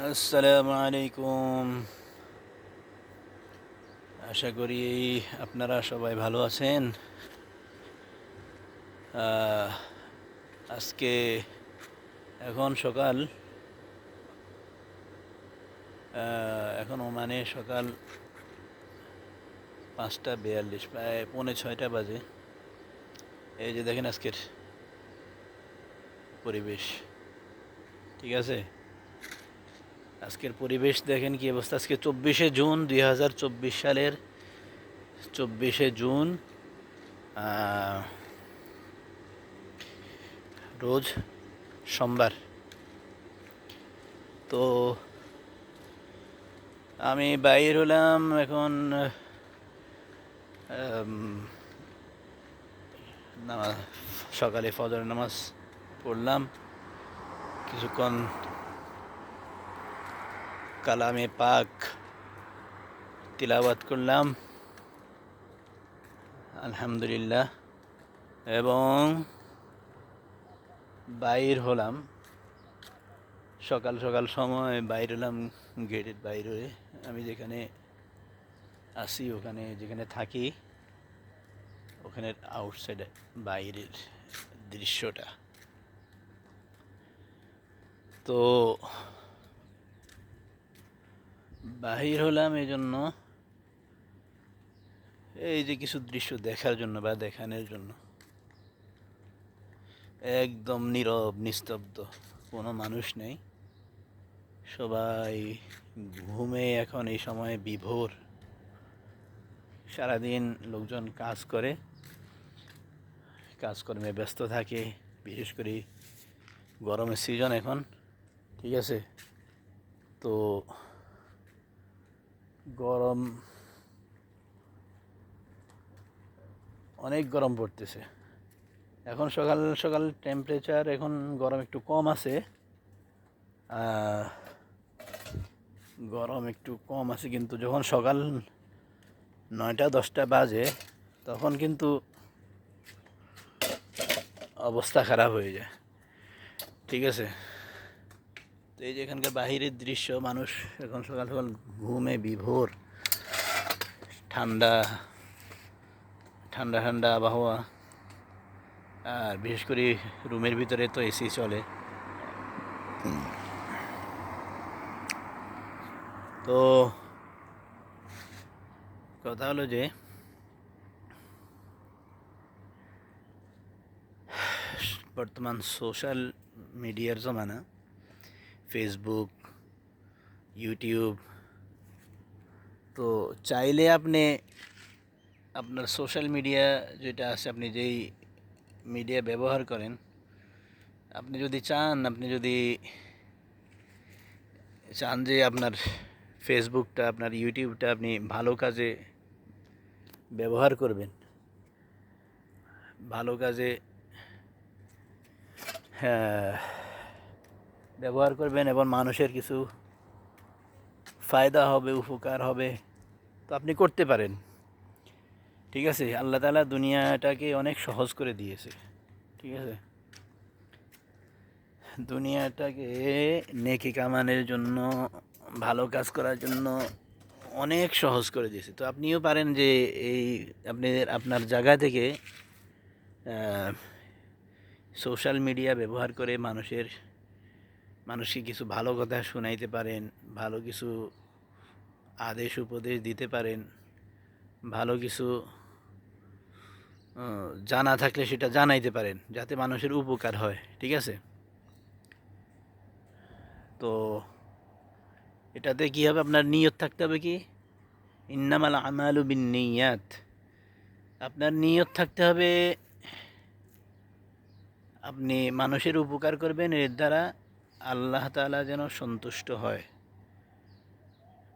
আসসালামু আলাইকুম। আশা করি আপনারা সবাই ভালো আছেন। আজকে এখন সকাল। এখন ওমানে সকাল পাঁচটা বিয়াল্লিশ, প্রায় পৌনে ছয়টা বাজে। এই যে দেখেন আজকের পরিবেশ। ঠিক আছে? আজকের পরিবেশ দেখেন কি অবস্থা। আজকে চব্বিশে জুন দুই হাজার চব্বিশ সালের চব্বিশে জুন রোজ সোমবার। তো আমি বাইর হলাম এখন নামাজ, সকালে ফজর নামাজ পড়লাম। কিছুক্ষণ কালামে পাক তিলাবাত করলাম। আলহামদুলিল্লাহ। এবং বাইর হলাম। সকাল সকাল সময় বাইর হলাম, গেটের বাইরে আমি যেখানে আসি, ওখানে যেখানে থাকি, ওখানের আউটসাইডে বাইরের দৃশ্যটা। তো বাহির হলাম এই জন্য এই যে কিছু দৃশ্য দেখার জন্য বা দেখানোর জন্য। একদম নীরব, নিস্তব্ধ, কোনো মানুষ নেই। সবাই ঘুমে এখন এই সময় বিভোর। সারাদিন লোকজন কাজ করে, কাজকর্মে ব্যস্ত থাকে, বিশেষ করে গরমের সিজন এখন, ঠিক আছে? তো গরম, অনেক গরম পড়তেছে। এখন সকাল সকাল টেম্পারেচার এখন গরম একটু কম আছে। গরম একটু কম আছে কিন্তু যখন সকাল নয়টা, দশটা বাজে, তখন কিন্তু অবস্থা খারাপ হয়ে যায়। ঠিক আছে? তো এই যে এখানকার বাহিরের দৃশ্য, মানুষ এখন সকাল সকাল ঘুমে বিভোর, ঠান্ডা ঠান্ডা ঠান্ডা আবহাওয়া, আর বিশেষ করে রুমের ভিতরে তো এসি চলে। তো কথা হলো যে, বর্তমান সোশ্যাল মিডিয়ার জমানা ফেসবুক ইউটিউব তো চাইলে আপনি আপনার সোশ্যাল মিডিয়া যেটা আছে, আপনি যেই মিডিয়া ব্যবহার করেন, আপনি যদি চান, আপনি যদি চান যে আপনার ফেসবুকটা আপনার ইউটিউবটা আপনি ভালো কাজে ব্যবহার করবেন, ভালো কাজে হ্যাঁ ব্যবহার করবেন এবং মানুষের কিছু ফায়দা হবে, উপকার হবে, তো আপনি করতে পারেন। ঠিক আছে? আল্লাহ তালা দুনিয়াটাকে অনেক সহজ করে দিয়েছে। ঠিক আছে? দুনিয়াটাকে নেকি কামানের জন্য, ভালো কাজ করার জন্য অনেক সহজ করে দিয়েছে। তো আপনিও পারেন যে এই আপনি আপনার জায়গা থেকে সোশ্যাল মিডিয়া ব্যবহার করে মানুষের মানুষকে কিছু ভালো কথা শোনাইতে পারেন, ভালো কিছু আদেশ উপদেশ দিতে পারেন, ভালো কিছু জানা থাকলে সেটা জানাইতে পারেন, যাতে মানুষের উপকার হয়, ঠিক আছে? তো এটাতে কী হবে? আপনার নিয়ত থাকতে হবে কি? ইন্নামাল আমালু বিন নিয়াত আপনার নিয়ত থাকতে হবে, আপনি মানুষের উপকার করবেন, এর দ্বারা আল্লাহ তাআলা যেন সন্তুষ্ট হয়।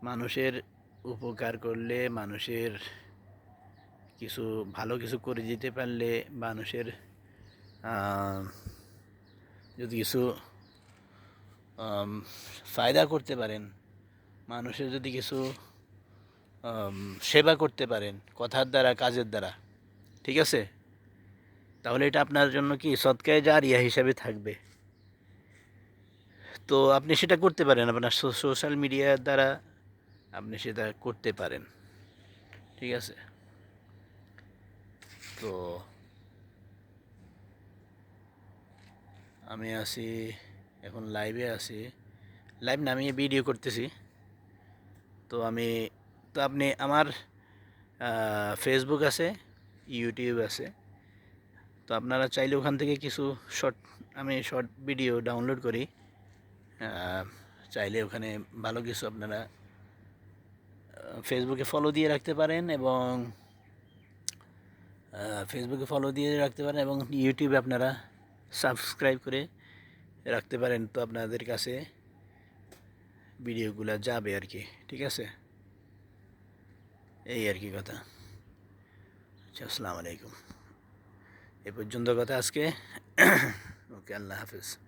মানুষের উপকার করলে, মানুষের কিছু, ভালো কিছু করে দিতে পারলে, মানুষের যদি কিছু ফায়দা করতে পারেন, মানুষের যদি কিছু সেবা করতে পারেন, কথার দ্বারা, কাজের দ্বারা, ঠিক আছে? তাহলে এটা আপনার জন্য কি, সৎকায় জারিয়া হিসাবে থাকবে। তো আপনি সেটা করতে পারেন আপনার সোশ্যাল মিডিয়ার দ্বারা আপনি সেটা করতে পারেন। ঠিক আছে? তো আমি আছি, এখন লাইভে আছি। লাইভ নামিয়ে ভিডিও করতেছি। তো আমি, তো আপনি আমার ফেসবুক আছে ইউটিউব আছে। তো আপনারা চাইলে ওখান থেকে কিছু শর্ট আমি শর্ট ভিডিও ডাউনলোড করি। চাইলে ওখানে ভালো কিছু আপনারা ফেসবুকে ফলো দিয়ে রাখতে পারেন এবং ফেসবুকে ফলো দিয়ে রাখতে পারেন এবং ইউটিউবে আপনারা সাবস্ক্রাইব করে রাখতে পারেন তো আপনাদের কাছে ভিডিওগুলো যাবে আর কি, ঠিক আছে? এই আর কি কথা। আচ্ছা আসসালামু আলাইকুম। এ পর্যন্ত কথা আজকে। ওকে, আল্লাহ হাফিজ।